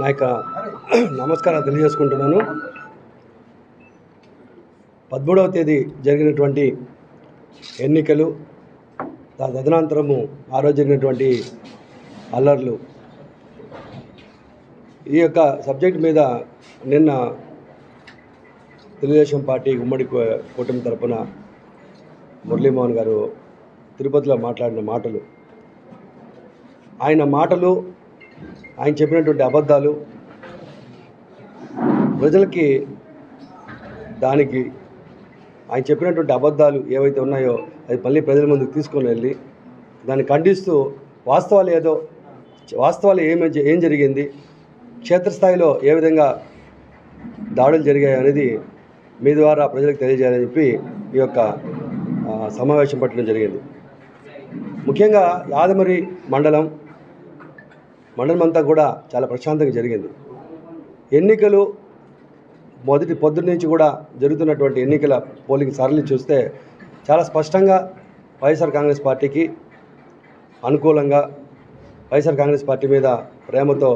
నా యొక్క నమస్కారం తెలియజేసుకుంటున్నాను. పదమూడవ తేదీ జరిగినటువంటి ఎన్నికలు దాని తదనంతరము ఆ రోజు జరిగినటువంటి అల్లర్లు. ఈ యొక్క సబ్జెక్ట్ మీద నిన్న తెలుగుదేశం పార్టీ ఉమ్మడి కూటమి తరపున మురళీమోహన్ గారు తిరుపతిలో మాట్లాడిన మాటలు. ఆయన మాటలు ఆయన చెప్పినటువంటి అబద్ధాలు ప్రజలకి దానికి ఆయన చెప్పినటువంటి అబద్ధాలు ఏవైతే ఉన్నాయో అది మళ్ళీ ప్రజల ముందుకు తీసుకొని వెళ్ళి దాన్ని ఖండిస్తూ వాస్తవాలు ఏదో వాస్తవాలు ఏమి ఏం జరిగింది క్షేత్రస్థాయిలో ఏ విధంగా దాడులు జరిగాయి అనేది మీ ద్వారా ప్రజలకు తెలియజేయాలని చెప్పి ఈ యొక్క సమావేశం పట్టడం జరిగింది. ముఖ్యంగా యాదమరి మండలం మండలం అంతా కూడా చాలా ప్రశాంతంగా జరిగింది. ఎన్నికలు మొదటి పొద్దున్న నుంచి కూడా జరుగుతున్నటువంటి ఎన్నికల పోలింగ్ సరళి చూస్తే చాలా స్పష్టంగా వైఎస్ఆర్ కాంగ్రెస్ పార్టీకి అనుకూలంగా వైఎస్ఆర్ కాంగ్రెస్ పార్టీ మీద ప్రేమతో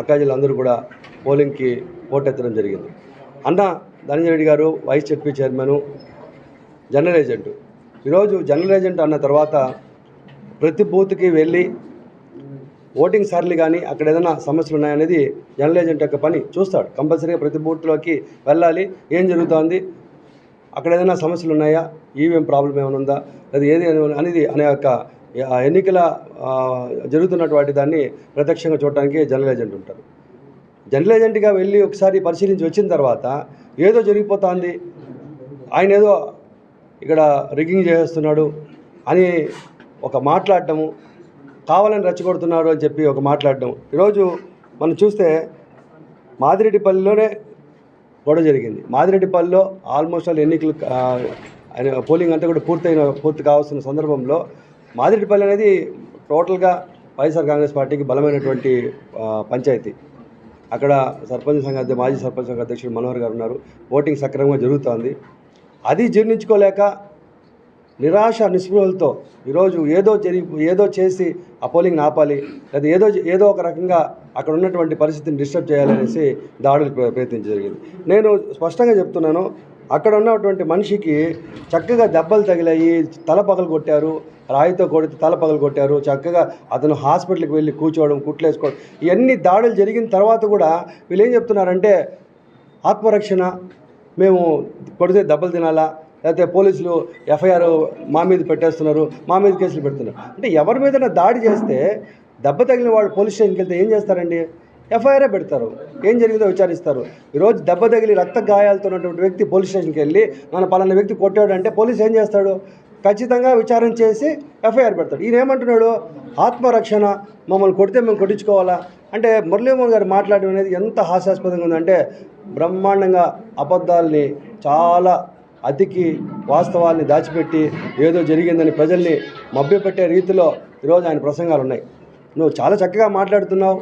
అక్కాజీలందరూ కూడా పోలింగ్కి ఓటెత్తడం జరిగింది. అన్న ధనంజయ రెడ్డి గారు vice ZP chairman general agent. ఈరోజు జనరల్ ఏజెంట్ అన్న తర్వాత ప్రతి బూత్కి వెళ్ళి ఓటింగ్ సార్లు కానీ అక్కడ ఏదైనా సమస్యలు ఉన్నాయనేది జనరల్ ఏజెంట్ యొక్క పని. చూస్తాడు. కంపల్సరీగా ప్రతి బూత్లోకి వెళ్ళాలి. ఏం జరుగుతోంది? అక్కడ ఏదైనా సమస్యలు ఉన్నాయా? ఈవీఎం ప్రాబ్లం ఏమైనా ఉందా? లేదా ఏది అనేది అనే యొక్క ఎన్నికల జరుగుతున్నటువంటి దాన్ని ప్రత్యక్షంగా చూడటానికి జనరల్ ఏజెంట్ ఉంటారు జనరల్ ఏజెంట్గా వెళ్ళి ఒకసారి పరిశీలించి వచ్చిన తర్వాత ఏదో జరిగిపోతుంది. ఆయన ఏదో ఇక్కడ రిగ్గింగ్ చేసేస్తున్నాడు అని ఒక మాట్లాడటము కావాలని రెచ్చగొడుతున్నారు అని చెప్పి ఒక మాట్లాడడం. ఈరోజు మనం చూస్తే మాదిరెడ్డిపల్లిలోనే గొడవ జరిగింది. మాదిరెడ్డిపల్లిలో ఆల్మోస్ట్ ఆల్ ఎన్నికలు పోలింగ్ అంతా కూడా పూర్తయిన పూర్తి కావాల్సిన సందర్భంలో మాదిరెడ్డిపల్లి అనేది టోటల్గా వైఎస్ఆర్ కాంగ్రెస్ పార్టీకి బలమైనటువంటి పంచాయతీ. అక్కడ సర్పంచ్ సంఘ మాజీ సర్పంచ్ సంఘ అధ్యక్షుడు మనోహర్ గారు ఉన్నారు. ఓటింగ్ సక్రమంగా జరుగుతోంది. అది జీర్ణించుకోలేక నిరాశ నిస్పృహలతో ఈరోజు ఏదో జరిగి ఏదో చేసి ఆ పోలింగ్ ఆపాలి లేదా ఏదో ఏదో ఒక రకంగా అక్కడ ఉన్నటువంటి పరిస్థితిని డిస్టర్బ్ చేయాలనేసి దాడులు ప్ర- జరిగింది. నేను స్పష్టంగా చెప్తున్నాను అక్కడ ఉన్నటువంటి మనిషికి చక్కగా దెబ్బలు తగిలాయి తల పగలు కొట్టారు రాయితో కొడితే తల పగలు కొట్టారు చక్కగా అతను హాస్పిటల్కి వెళ్ళి కూర్చోవడం కుట్లేసుకోవడం ఇవన్నీ దాడులు జరిగిన తర్వాత కూడా వీళ్ళు ఏం చెప్తున్నారంటే ఆత్మరక్షణ మేము కొడితే దెబ్బలు తినాలా లేకపోతే పోలీసులు ఎఫ్ఐఆర్ మా మీద పెట్టేస్తున్నారు మా మీద కేసులు పెడుతున్నారు. అంటే ఎవరి మీద దాడి చేస్తే దెబ్బ తగిలిన వాడు పోలీస్ స్టేషన్కి వెళ్తే ఏం చేస్తారండి? ఎఫ్ఐఆరే పెడతారు. ఏం జరిగిందో విచారిస్తారు. ఈరోజు దెబ్బ తగిలి రక్త గాయాలతో ఉన్నటువంటి వ్యక్తి పోలీస్ స్టేషన్కి వెళ్ళి మన పలానా వ్యక్తి కొట్టాడు అంటే పోలీస్ ఏం చేస్తాడు? ఖచ్చితంగా విచారణ చేసి ఎఫ్ఐఆర్ పెడతాడు. ఈయన ఏమంటున్నాడు? ఆత్మరక్షణ మమ్మల్ని కొడితే మేము కొట్టించుకోవాలా? అంటే మురళీమోహన్ గారు మాట్లాడడం అనేది ఎంత హాస్యాస్పదంగా ఉందంటే బ్రహ్మాండంగా అబద్ధాలని చాలా అతికి వాస్తవాల్ని దాచిపెట్టి ఏదో జరిగిందని ప్రజల్ని మభ్యపెట్టే రీతిలో ఈరోజు ఆయన ప్రసంగాలు ఉన్నాయి నువ్వు చాలా చక్కగా మాట్లాడుతున్నావు.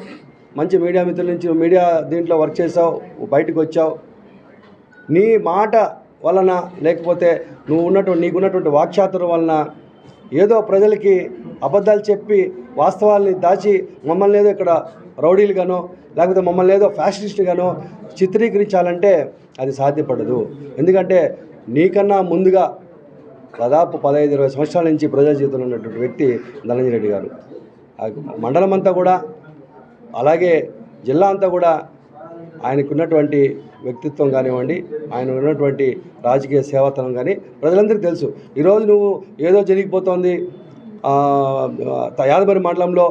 మంచి మీడియా మిత్రుల నుంచి మీడియా దీంట్లో వర్క్ చేసావు బయటకు వచ్చావు. నీ మాట వలన లేకపోతే నువ్వు ఉన్నటువంటి నీకున్నటువంటి వాక్చాతుర్యం వలన ఏదో ప్రజలకి అబద్ధాలు చెప్పి వాస్తవాల్ని దాచి మమ్మల్ని ఏదో ఇక్కడ రౌడీలుగానో లేకపోతే మమ్మల్ని ఏదో ఫ్యాషనిస్ట్గానో చిత్రీకరించాలంటే అది సాధ్యపడదు. ఎందుకంటే నీకన్నా ముందుగా దాదాపు పదహైదు ఇరవై సంవత్సరాల నుంచి ప్రజా జీవితంలో ఉన్నటువంటి వ్యక్తి ధనంజయ రెడ్డి గారు. మండలం అంతా కూడా అలాగే జిల్లా అంతా కూడా ఆయనకున్నటువంటి వ్యక్తిత్వం కానివ్వండి ఆయన ఉన్నటువంటి రాజకీయ సేవాతనం కానీ ప్రజలందరికీ తెలుసు. ఈరోజు నువ్వు ఏదో జరిగిపోతోంది ఆ, యాదమరి మండలంలో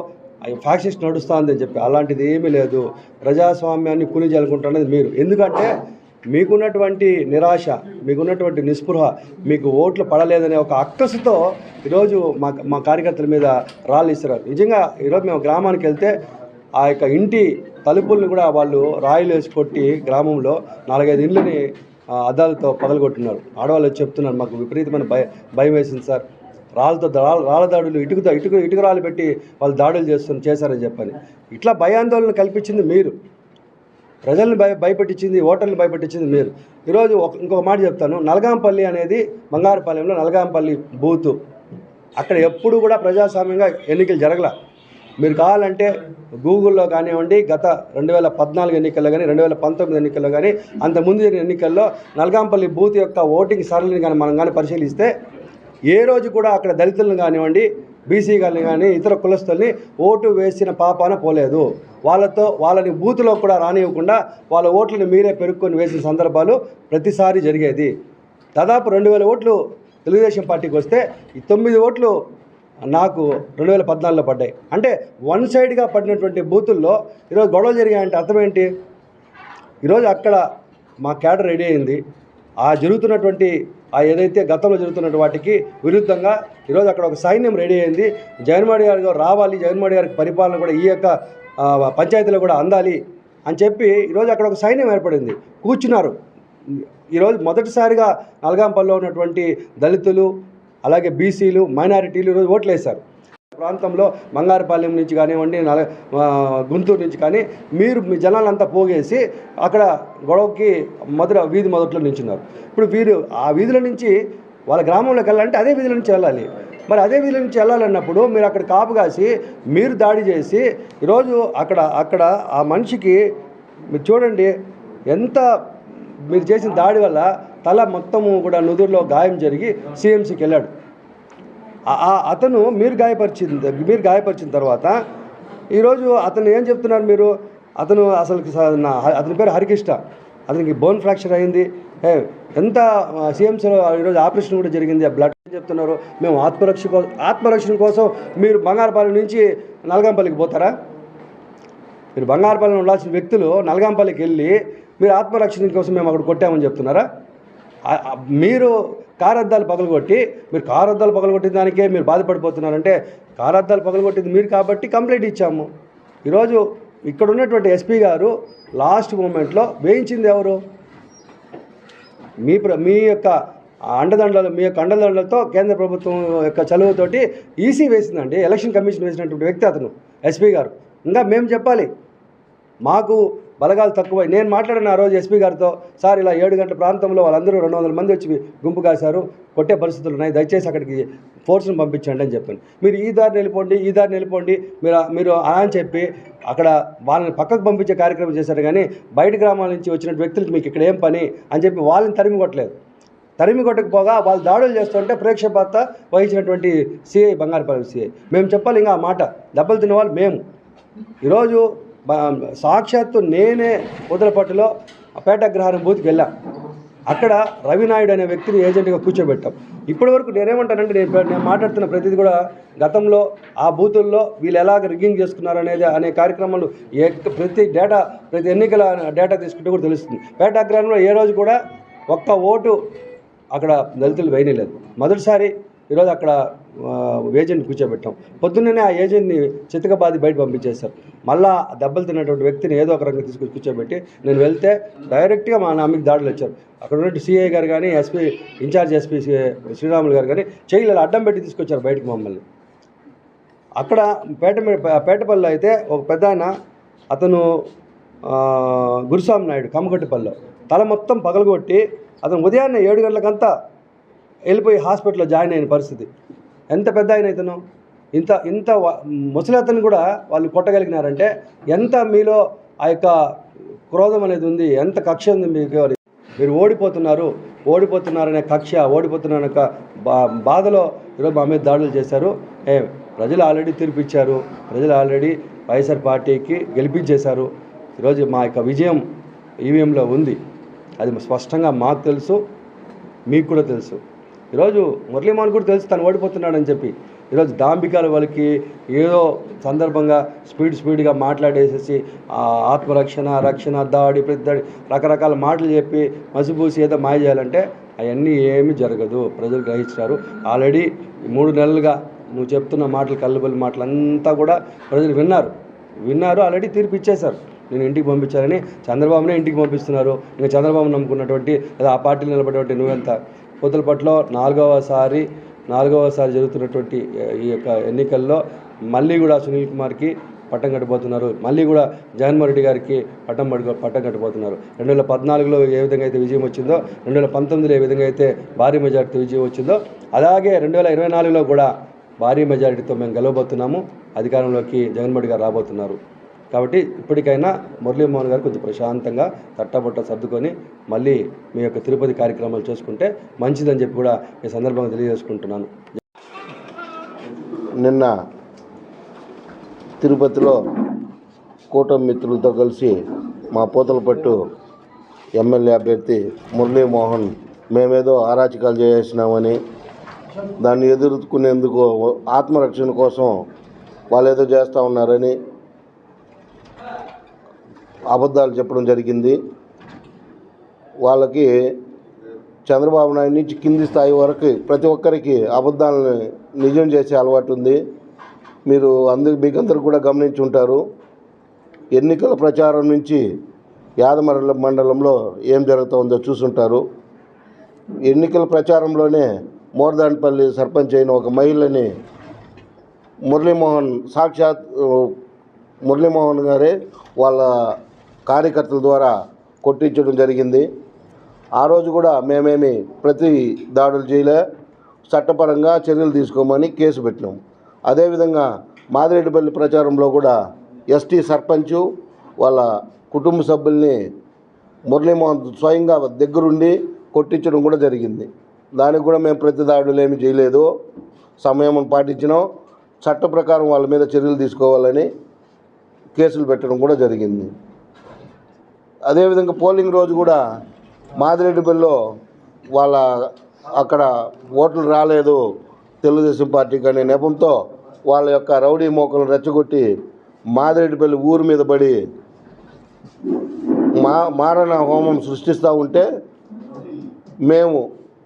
ఫ్యాక్సిస్ట్ నడుస్తుంది అని చెప్పి అలాంటిది ఏమీ లేదు. ప్రజాస్వామ్యాన్ని కూలి చేయాలనుకుంటున్నది మీరు. ఎందుకంటే మీకున్నటువంటి నిరాశ మీకున్నటువంటి నిస్పృహ మీకు ఓట్లు పడలేదనే ఒక అక్కసుతో ఈరోజు మా మా కార్యకర్తల మీద రాళ్ళు ఇస్తున్నారు. నిజంగా ఈరోజు మేము గ్రామానికి వెళ్తే ఆ యొక్క ఇంటి తలుపుల్ని కూడా వాళ్ళు రాయిలు వేసి కొట్టి గ్రామంలో నాలుగైదు ఇళ్ళని అద్దాలతో పగలగొట్టున్నారు ఆడవాళ్ళు చెప్తున్నారు మాకు విపరీతమైన భయ భయం వేసింది సార్. రాళ్ళతో రాళ్ళ దాడులు ఇటుకతో ఇటుక ఇటుక రాళ్ళు పెట్టి వాళ్ళు దాడులు చేస్తున్న చేశారని చెప్పని. ఇట్లా భయాందోళన కల్పించింది మీరు. ప్రజల్ని భయ భయపెట్టించింది ఓటర్లు భయపెట్టించింది మీరు. ఈరోజు ఒక ఇంకొక మాట చెప్తాను. నల్గాంపల్లి అనేది బంగారుపాలెంలో నల్గాంపల్లి బూతు. అక్కడ ఎప్పుడు కూడా ప్రజాస్వామ్యంగా ఎన్నికలు జరగల. మీరు కావాలంటే గూగుల్లో కానివ్వండి గత రెండు వేల పద్నాలుగు ఎన్నికల్లో కానీ రెండు వేల పంతొమ్మిది ఎన్నికల్లో కానీ అంతకుముందు జరిగిన ఎన్నికల్లో నల్గాంపల్లి బూత్ యొక్క ఓటింగ్ సరళిని కానీ మనం కానీ పరిశీలిస్తే ఏ రోజు కూడా అక్కడ దళితులను కానివ్వండి బీసీ గారిని కానీ ఇతర కులస్తుల్ని ఓటు వేసిన పాపాన పోలేదు. వాళ్ళతో వాళ్ళని బూతులో కూడా రానివ్వకుండా వాళ్ళ ఓట్లను మీరే పెరుక్కొని వేసిన సందర్భాలు ప్రతిసారి జరిగేది. దాదాపు రెండు వేల ఓట్లు తెలుగుదేశం పార్టీకి వస్తే ఈ తొమ్మిది ఓట్లు నాకు రెండు వేల పద్నాలుగులో పడ్డాయి. అంటే వన్ సైడ్గా పడినటువంటి బూతుల్లో ఈరోజు గొడవలు జరిగాయంటే అర్థం ఏంటి ఈరోజు అక్కడ మా క్యాడర్ రెడీ అయింది. ఆ జరుగుతున్నటువంటి ఆ ఏదైతే గతంలో జరుగుతున్న వాటికి విరుద్ధంగా ఈరోజు అక్కడ ఒక సైన్యం రెడీ అయింది. జగన్మోహన్ గారు గారు రావాలి జగన్మోహన్ గారికి పరిపాలన కూడా ఈ యొక్క పంచాయతీలో కూడా అందాలి అని చెప్పి ఈరోజు అక్కడ ఒక సైన్యం ఏర్పడింది. కూర్చున్నారు. ఈరోజు మొదటిసారిగా నల్గాంపల్లిలో ఉన్నటువంటి దళితులు అలాగే బీసీలు మైనారిటీలు ఈరోజు ఓట్లు వేశారు ప్రాంతంలో బంగారుపాలెం నుంచి కానివ్వండి నల గుంటూరు నుంచి కానీ మీరు మీ జనాలంతా పోగేసి అక్కడ గొడవకి మొదట వీధి మొదట్లో నించున్నారు ఇప్పుడు వీరు ఆ వీధుల నుంచి వాళ్ళ గ్రామంలోకి వెళ్ళాలంటే అదే వీధుల నుంచి వెళ్ళాలి. మరి అదే వీధుల నుంచి వెళ్ళాలన్నప్పుడు మీరు అక్కడ కాపు కాసి మీరు దాడి చేసి ఈరోజు అక్కడ అక్కడ ఆ మనిషికి మీరు చూడండి ఎంత మీరు చేసిన దాడి వల్ల తల మొత్తము కూడా నుదురులో గాయం జరిగి సీఎంసీకి వెళ్ళాడు. అతను మీరు గాయపరిచింది మీరు గాయపరిచిన తర్వాత ఈరోజు అతను ఏం చెప్తున్నారు మీరు? అతను అసలు నా- అతని పేరు హరికృష్ణ. అతనికి బోన్ ఫ్రాక్చర్ అయింది. ఏ, ఎంత సీఎంసీలో ఈరోజు ఆపరేషన్ కూడా జరిగింది. ఆ బ్లడ్ ఏం చెప్తున్నారు. మేము ఆత్మరక్ష కోసం ఆత్మరక్షణ కోసం మీరు బంగారపాలెం నుంచి నల్గంపల్లికి పోతారా? మీరు బంగారపాలెం ఉండాల్సిన వ్యక్తులు నల్గంపల్లికి వెళ్ళి మీరు ఆత్మరక్షణ కోసం మేము అక్కడ కొట్టామని చెప్తున్నారా? మీరు కారద్దాలు పగలగొట్టి మీరు కారద్దాలు పగలగొట్టిన దానికే మీరు బాధపడిపోతున్నారంటే కారద్దాలు పగలగొట్టింది మీరు కాబట్టి కంప్లైంట్ ఇచ్చాము. ఈరోజు ఇక్కడ ఉన్నటువంటి ఎస్పీ గారు లాస్ట్ మూమెంట్లో వేయించింది ఎవరు? మీ ప్ర మీ యొక్క అండదండలు మీ యొక్క అండదండలతో కేంద్ర ప్రభుత్వం యొక్క చలువతోటి ఈసీ వేసిందండి ఎలక్షన్ కమిషన్ వేసినటువంటి వ్యక్తి అతను ఎస్పీ గారు. ఇంకా మేము చెప్పాలి మాకు బలగాలు తక్కువ. నేను మాట్లాడిన ఆ రోజు ఎస్పీ గారితో సార్ ఇలా ఏడు గంటల ప్రాంతంలో వాళ్ళందరూ రెండు వందల మంది వచ్చి గుంపు కాశారు కొట్టే పరిస్థితులు ఉన్నాయి దయచేసి అక్కడికి ఫోర్స్ని పంపించండి అని చెప్పాను. మీరు ఈ దారిని వెళ్ళిపోండి ఈ దారిని వెళ్ళిపోండి మీరు మీరు అని చెప్పి అక్కడ వాళ్ళని పక్కకు పంపించే కార్యక్రమం చేశారు. కానీ బయట గ్రామాల నుంచి వచ్చిన వ్యక్తులకు మీకు ఇక్కడ ఏం పని అని చెప్పి వాళ్ళని తరిమి కొట్టలేదు. తరిమి కొట్టకపోగా వాళ్ళు దాడులు చేస్తుంటే ప్రేక్షపాత వహించినటువంటి సిఐ బంగారుపల్లి సిఐ. మేము చెప్పాలి ఇంకా ఆ మాట దెబ్బలు తినేవాళ్ళు మేము. ఈరోజు సాక్షాత్తు నేనే ఉదలపట్టులో పేట అగ్రహారం బూత్కి వెళ్ళాం. అక్కడ రవినాయుడు అనే వ్యక్తిని ఏజెంట్గా కూర్చోబెట్టాం. ఇప్పటి వరకు నేనేమంటానంటే నేను నేను మాట్లాడుతున్న ప్రతిదీ కూడా గతంలో ఆ బూతుల్లో వీళ్ళు ఎలాగ రిగ్గింగ్ చేసుకున్నారు అనేది అనే కార్యక్రమాలు ఏ ప్రతి డేటా ప్రతి ఎన్నికల డేటా తీసుకుంటే కూడా తెలుస్తుంది. పేట ఏ రోజు కూడా ఒక్క ఓటు అక్కడ దళితులు వేయలేదు మొదటిసారి ఈరోజు అక్కడ ఏజెంట్ కూర్చోబెట్టాం. పొద్దున్నే ఆ ఏజెంట్ని చితకబాది బయట పంపించేశారు. మళ్ళా ఆ దెబ్బలు తిన్నటువంటి వ్యక్తిని ఏదో ఒక రంగం తీసుకొచ్చి కూర్చోబెట్టి నేను వెళ్తే డైరెక్ట్గా మా నాన్నకి దాడులు వచ్చారు. అక్కడ ఉన్నట్టు సిఐ గారు కానీ ఎస్పీ ఇన్ఛార్జ్ ఎస్పీ శ్రీరాములు గారు కానీ చేయలు అడ్డం పెట్టి తీసుకొచ్చారు బయటకు మమ్మల్ని. అక్కడ పేట పేటపల్లి పేటపల్లిలో అయితే ఒక పెద్ద ఆయన అతను గురుస్వామి నాయుడు కమ్మగొట్టిపల్లిలో. తల మొత్తం పగలగొట్టి అతను ఉదయాన్నే ఏడు గంటలకంతా వెళ్ళిపోయి హాస్పిటల్లో జాయిన్ అయిన పరిస్థితి. ఎంత పెద్ద ఆయన ఇతను? ఇంత ఇంత వ- ముసలి అతను కూడా వాళ్ళు కొట్టగలిగినారంటే ఎంత మీలో ఆ యొక్క క్రోధం అనేది ఉంది ఎంత కక్ష ఉంది మీకు మీరు ఓడిపోతున్నారు ఓడిపోతున్నారనే కక్ష ఓడిపోతున్నారనే ఒక బా బాధలో ఈరోజు మా మీద దాడులు చేశారు. ఏ ప్రజలు ఆల్రెడీ తీర్పిచ్చారు ప్రజలు ఆల్రెడీ వైఎస్ఆర్ పార్టీకి గెలిపించేశారు. ఈరోజు మా యొక్క విజయం ఈవీఎంలో ఉంది. అది స్పష్టంగా మాకు తెలుసు మీకు కూడా తెలుసు. ఈరోజు మురళీమోహన్ కూడా తెలుసు తను ఓడిపోతున్నాడని చెప్పి. ఈరోజు దాంబికాల వాళ్ళకి ఏదో సందర్భంగా స్పీడ్ స్పీడ్గా మాట్లాడేసేసి ఆ, ఆత్మరక్షణ రక్షణ దాడి ప్రతి దాడి రకరకాల మాటలు చెప్పి మసిపూసి ఏదో మాయ చేయాలంటే అవన్నీ ఏమీ జరగదు. ప్రజలు గ్రహించారు ఆల్రెడీ మూడు నెలలుగా నువ్వు చెప్తున్న మాటలు కల్లుబల్లి మాటలు అంతా కూడా ప్రజలు విన్నారు. విన్నారు ఆల్రెడీ తీర్పు ఇచ్చేశారు. నేను ఇంటికి పంపించాలని చంద్రబాబునే ఇంటికి పంపిస్తున్నారు. ఇంకా చంద్రబాబు నమ్ముకున్నటువంటి లేదా ఆ పార్టీలు నిలబడేటువంటి నువ్వెంత పొత్తులపట్లో నాలుగవసారి నాలుగవసారి జరుగుతున్నటువంటి ఈ యొక్క ఎన్నికల్లో మళ్ళీ కూడా సునీల్ కుమార్కి పట్టం కట్టబోతున్నారు. మళ్ళీ కూడా జగన్మోహన్ రెడ్డి గారికి పట్టం పడుకో పట్టం కట్టబోతున్నారు. రెండు వేల పద్నాలుగులో ఏ విధంగా అయితే విజయం వచ్చిందో రెండు వేల పంతొమ్మిదిలో ఏ విధంగా అయితే భారీ మెజార్టీ విజయం వచ్చిందో అలాగే రెండు వేల ఇరవై నాలుగులో కూడా భారీ మెజారిటీతో మేము గెలవబోతున్నాము. అధికారంలోకి జగన్మోహన్ గారు రాబోతున్నారు. కాబట్టి ఇప్పటికైనా మురళీమోహన్ గారు కొంచెం ప్రశాంతంగా తట్టబొట్ట సర్దుకొని మళ్ళీ మీ యొక్క తిరుపతి కార్యక్రమాలు చేసుకుంటే మంచిదని చెప్పి కూడా ఈ సందర్భంగా తెలియజేసుకుంటున్నాను. నిన్న తిరుపతిలో కూటమి మిత్రులతో కలిసి మా పూతలపట్టు ఎమ్మెల్యే అభ్యర్థి మురళీమోహన్ మేమేదో ఆరాచకాలు చేసినామని దాన్ని ఎదుర్కొనేందుకు ఆత్మరక్షణ కోసం వాళ్ళు ఏదో చేస్తూ ఉన్నారని అబద్ధాలు చెప్పడం జరిగింది. వాళ్ళకి చంద్రబాబు నాయుడు నుంచి కింది స్థాయి వరకు ప్రతి ఒక్కరికి అబద్ధాలను నిజం చేసే అలవాటు ఉంది. మీరు అందరు మీకందరూ కూడా గమనించి ఉంటారు. ఎన్నికల ప్రచారం నుంచి యాదమరల మండలంలో ఏం జరుగుతుందో చూసుంటారు. ఎన్నికల ప్రచారంలోనే మోర్దాన్పల్లి సర్పంచ్ అయిన ఒక మహిళని మురళీమోహన్ సాక్షాత్ మురళీమోహన్ గారే వాళ్ళ కార్యకర్తల ద్వారా కొట్టించడం జరిగింది. ఆ రోజు కూడా మేమేమి ప్రతి దాడులు చేయలే. చట్టపరంగా చర్యలు తీసుకోమని కేసు పెట్టినాం. అదేవిధంగా మాదిరెడ్డిపల్లి ప్రచారంలో కూడా ఎస్టీ సర్పంచు వాళ్ళ కుటుంబ సభ్యుల్ని మురళీమోహన్ స్వయంగా దగ్గరుండి కొట్టించడం కూడా జరిగింది. దానికి కూడా మేము ప్రతి దాడులు ఏమి చేయలేదు. సమయం పాటించినాం. చట్ట ప్రకారం వాళ్ళ మీద చర్యలు తీసుకోవాలని కేసులు పెట్టడం కూడా జరిగింది. అదేవిధంగా పోలింగ్ రోజు కూడా మాదిరెడ్డిపల్లిలో వాళ్ళ అక్కడ ఓట్లు రాలేదు తెలుగుదేశం పార్టీకి అనే నెపంతో వాళ్ళ యొక్క రౌడీ మోకలను రెచ్చగొట్టి మాదిరెడ్డిపల్లి ఊరి మీద పడి మా మారణ హోమం సృష్టిస్తూ ఉంటే మేము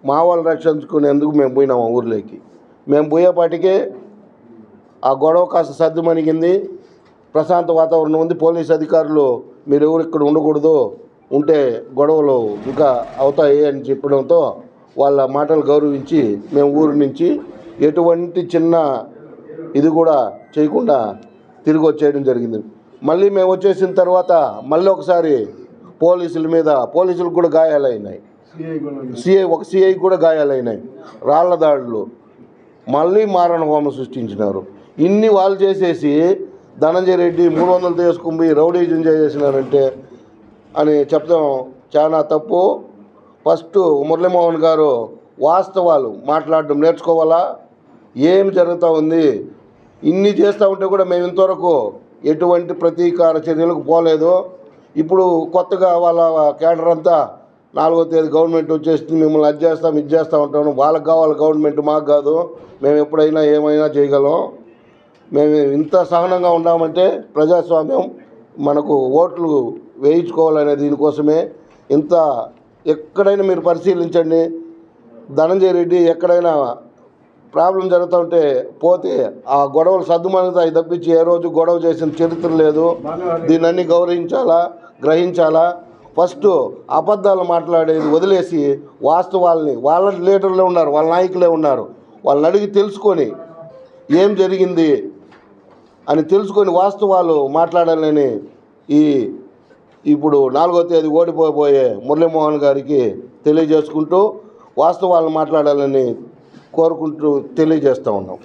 మా వాళ్ళు రక్షించుకునేందుకు మేము పోయినాము ఆ ఊర్లోకి. మేము పోయేపాటికే ఆ గొడవ కాస్త సర్దుమణిగింది ప్రశాంత వాతావరణం ఉంది. పోలీస్ అధికారులు మీరు ఎవరు ఇక్కడ ఉండకూడదు. ఉంటే గొడవలు ఇంకా అవుతాయి అని చెప్పడంతో వాళ్ళ మాటలు గౌరవించి మేము ఊరి నుంచి ఎటువంటి చిన్న ఇది కూడా చేయకుండా తిరిగి వచ్చేయడం జరిగింది. మళ్ళీ మేము వచ్చేసిన తర్వాత మళ్ళీ ఒకసారి పోలీసుల మీద పోలీసులకు కూడా గాయాలైనాయి. సిఐ ఒక సిఐ కూడా గాయాలైనాయి. రాళ్ళ దాడులు. మళ్ళీ మారణ హోమం సృష్టించినారు. ఇన్ని వాళ్ళు చేసేసి ధనంజయ రెడ్డి మూడు వందలు తీసుకుంది పోయి రౌడీజం చేసేసినారంటే అని చెప్తాం చాలా తప్పు. ఫస్ట్ మురళీమోహన్ గారు వాస్తవాలు మాట్లాడడం నేర్చుకోవాలా? ఏం జరుగుతూ ఉంది? ఇన్ని చేస్తూ ఉంటే కూడా మేము ఇంతవరకు ఎటువంటి ప్రతీకార చర్యలకు పోలేదు. ఇప్పుడు కొత్తగా వాళ్ళ కేడర్ అంతా నాలుగో తేదీ గవర్నమెంట్ వచ్చేసింది. మిమ్మల్ని అది చేస్తాం ఇది చేస్తూ ఉంటాము వాళ్ళకి కావాలి గవర్నమెంట్ మాకు కాదు. మేము ఎప్పుడైనా ఏమైనా చేయగలం. మేము ఇంత సహనంగా ఉన్నామంటే ప్రజాస్వామ్యం మనకు ఓట్లు వేయించుకోవాలనే దీనికోసమే ఇంత ఎక్కడైనా మీరు పరిశీలించండి. ధనంజయ రెడ్డి ఎక్కడైనా ప్రాబ్లం జరుగుతుంటే పోతే ఆ గొడవలు సర్దుమనుతాయి తప్పించి ఏ రోజు గొడవ చేసిన చరిత్ర లేదు. దీన్ని అన్ని గౌరవించాలా గ్రహించాలా? ఫస్ట్ అబద్ధాలు మాట్లాడేది వదిలేసి వాస్తవాల్ని వాళ్ళ లీడర్లే ఉన్నారు వాళ్ళ నాయకులే ఉన్నారు. వాళ్ళని అడిగి తెలుసుకొని ఏం జరిగింది అని తెలుసుకొని వాస్తవాలు మాట్లాడాలని ఈ ఇప్పుడు నాలుగో తేదీ ఓడిపోబోయే మురళీమోహన్ గారికి తెలియజేసుకుంటూ వాస్తవాలను మాట్లాడాలని కోరుకుంటూ తెలియజేస్తూ ఉన్నాం.